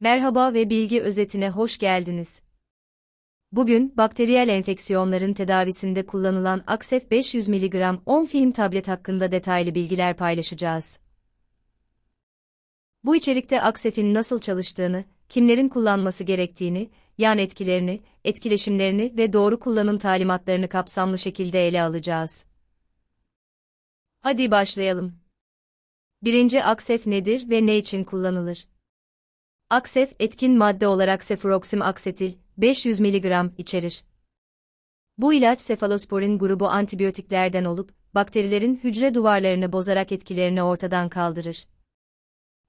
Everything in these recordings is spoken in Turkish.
Merhaba ve bilgi özetine hoş geldiniz. Bugün bakteriyel enfeksiyonların tedavisinde kullanılan Aksef 500 mg 10 film tablet hakkında detaylı bilgiler paylaşacağız. Bu içerikte Aksef'in nasıl çalıştığını, kimlerin kullanması gerektiğini, yan etkilerini, etkileşimlerini ve doğru kullanım talimatlarını kapsamlı şekilde ele alacağız. Hadi başlayalım. Birinci Aksef nedir ve ne için kullanılır? Aksef etkin madde olarak sefuroxim aksetil 500 mg içerir. Bu ilaç sefalosporin grubu antibiyotiklerden olup bakterilerin hücre duvarlarını bozarak etkilerini ortadan kaldırır.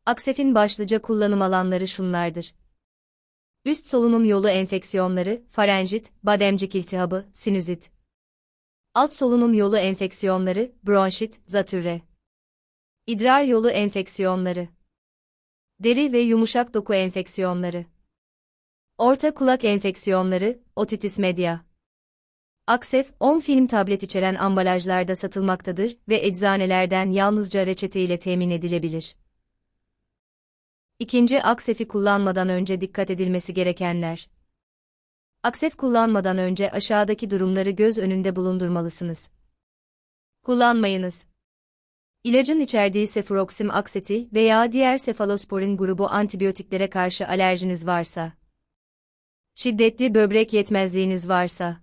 Aksef'in başlıca kullanım alanları şunlardır. Üst solunum yolu enfeksiyonları, farenjit, bademcik iltihabı, sinüzit. Alt solunum yolu enfeksiyonları, bronşit, zatürre. İdrar yolu enfeksiyonları. Deri ve yumuşak doku enfeksiyonları. Orta kulak enfeksiyonları, otitis media. Aksef, 10 film tablet içeren ambalajlarda satılmaktadır ve eczanelerden yalnızca reçete ile temin edilebilir. İkinci Aksef'i kullanmadan önce dikkat edilmesi gerekenler. Aksef kullanmadan önce aşağıdaki durumları göz önünde bulundurmalısınız. Kullanmayınız. İlacın içerdiği sefuroxim akseti veya diğer sefalosporin grubu antibiyotiklere karşı alerjiniz varsa. Şiddetli böbrek yetmezliğiniz varsa.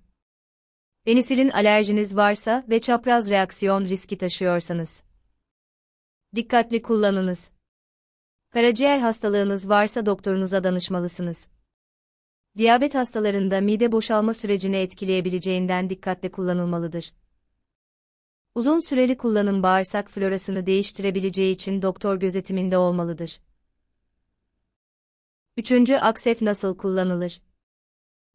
Penisilin alerjiniz varsa ve çapraz reaksiyon riski taşıyorsanız. Dikkatli kullanınız. Karaciğer hastalığınız varsa doktorunuza danışmalısınız. Diyabet hastalarında mide boşalma sürecini etkileyebileceğinden dikkatle kullanılmalıdır. Uzun süreli kullanım bağırsak florasını değiştirebileceği için doktor gözetiminde olmalıdır. Üçüncü aksef nasıl kullanılır?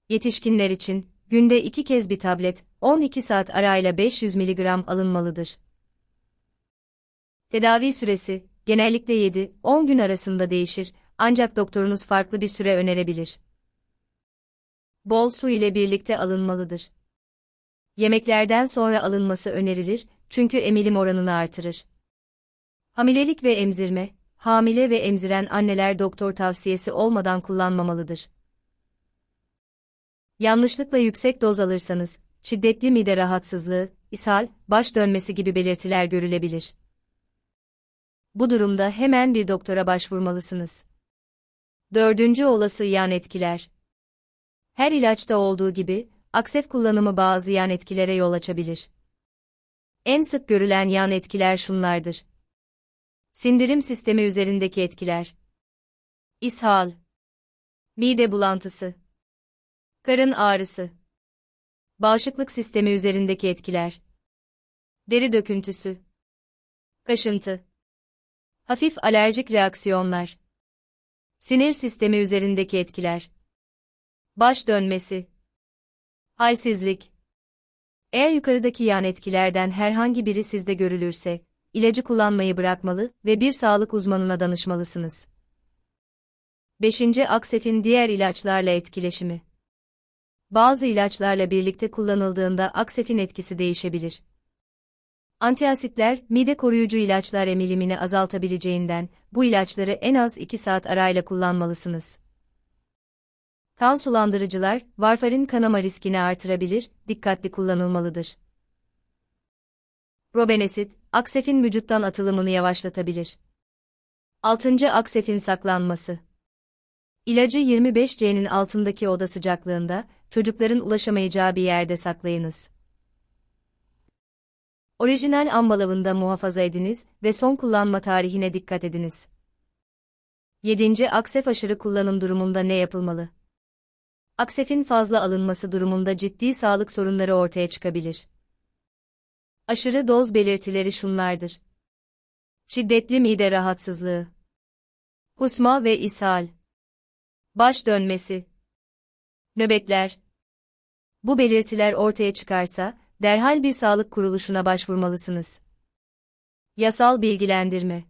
Yetişkinler için, günde iki kez bir tablet, 12 saat arayla 500 mg alınmalıdır. Tedavi süresi, genellikle 7-10 gün arasında değişir, ancak doktorunuz farklı bir süre önerebilir. Bol su ile birlikte alınmalıdır. Yemeklerden sonra alınması önerilir, çünkü emilim oranını artırır. Hamilelik ve emzirme, hamile ve emziren anneler doktor tavsiyesi olmadan kullanmamalıdır. Yanlışlıkla yüksek doz alırsanız, şiddetli mide rahatsızlığı, ishal, baş dönmesi gibi belirtiler görülebilir. Bu durumda hemen bir doktora başvurmalısınız. Dördüncü olası yan etkiler. Her ilaçta olduğu gibi, aksef kullanımı bazı yan etkilere yol açabilir. En sık görülen yan etkiler şunlardır. Sindirim sistemi üzerindeki etkiler. İshal. Mide bulantısı. Karın ağrısı. Bağışıklık sistemi üzerindeki etkiler. Deri döküntüsü. Kaşıntı. Hafif alerjik reaksiyonlar. Sinir sistemi üzerindeki etkiler. Baş dönmesi. Halsizlik. Eğer yukarıdaki yan etkilerden herhangi biri sizde görülürse, ilacı kullanmayı bırakmalı ve bir sağlık uzmanına danışmalısınız. 5. Aksef'in diğer ilaçlarla etkileşimi. Bazı ilaçlarla birlikte kullanıldığında Aksef'in etkisi değişebilir. Antiasitler, mide koruyucu ilaçlar emilimini azaltabileceğinden, bu ilaçları en az 2 saat arayla kullanmalısınız. Kan sulandırıcılar, varfarin kanama riskini artırabilir, dikkatli kullanılmalıdır. Robenesit, aksefin vücuttan atılımını yavaşlatabilir. 6. Aksefin saklanması. İlacı 25C'nin altındaki oda sıcaklığında, çocukların ulaşamayacağı bir yerde saklayınız. Orijinal ambalavında muhafaza ediniz ve son kullanma tarihine dikkat ediniz. 7. Aksef aşırı kullanım durumunda ne yapılmalı? Aksefin fazla alınması durumunda ciddi sağlık sorunları ortaya çıkabilir. Aşırı doz belirtileri şunlardır. Şiddetli mide rahatsızlığı. Kusma ve ishal. Baş dönmesi. Nöbetler. Bu belirtiler ortaya çıkarsa, derhal bir sağlık kuruluşuna başvurmalısınız. Yasal bilgilendirme.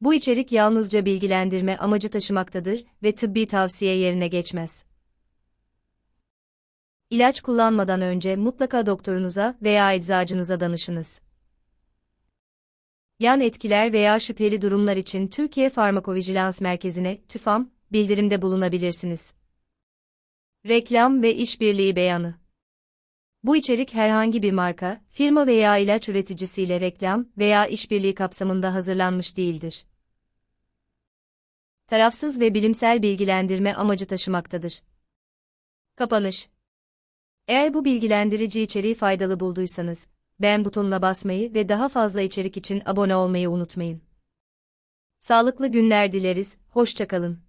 Bu içerik yalnızca bilgilendirme amacı taşımaktadır ve tıbbi tavsiye yerine geçmez. İlaç kullanmadan önce mutlaka doktorunuza veya eczacınıza danışınız. Yan etkiler veya şüpheli durumlar için Türkiye Farmakovijilans Merkezi'ne TÜFAM bildirimde bulunabilirsiniz. Reklam ve işbirliği beyanı. Bu içerik herhangi bir marka, firma veya ilaç üreticisiyle reklam veya işbirliği kapsamında hazırlanmış değildir. Tarafsız ve bilimsel bilgilendirme amacı taşımaktadır. Kapanış. Eğer bu bilgilendirici içeriği faydalı bulduysanız, beğen butonuna basmayı ve daha fazla içerik için abone olmayı unutmayın. Sağlıklı günler dileriz, hoşçakalın.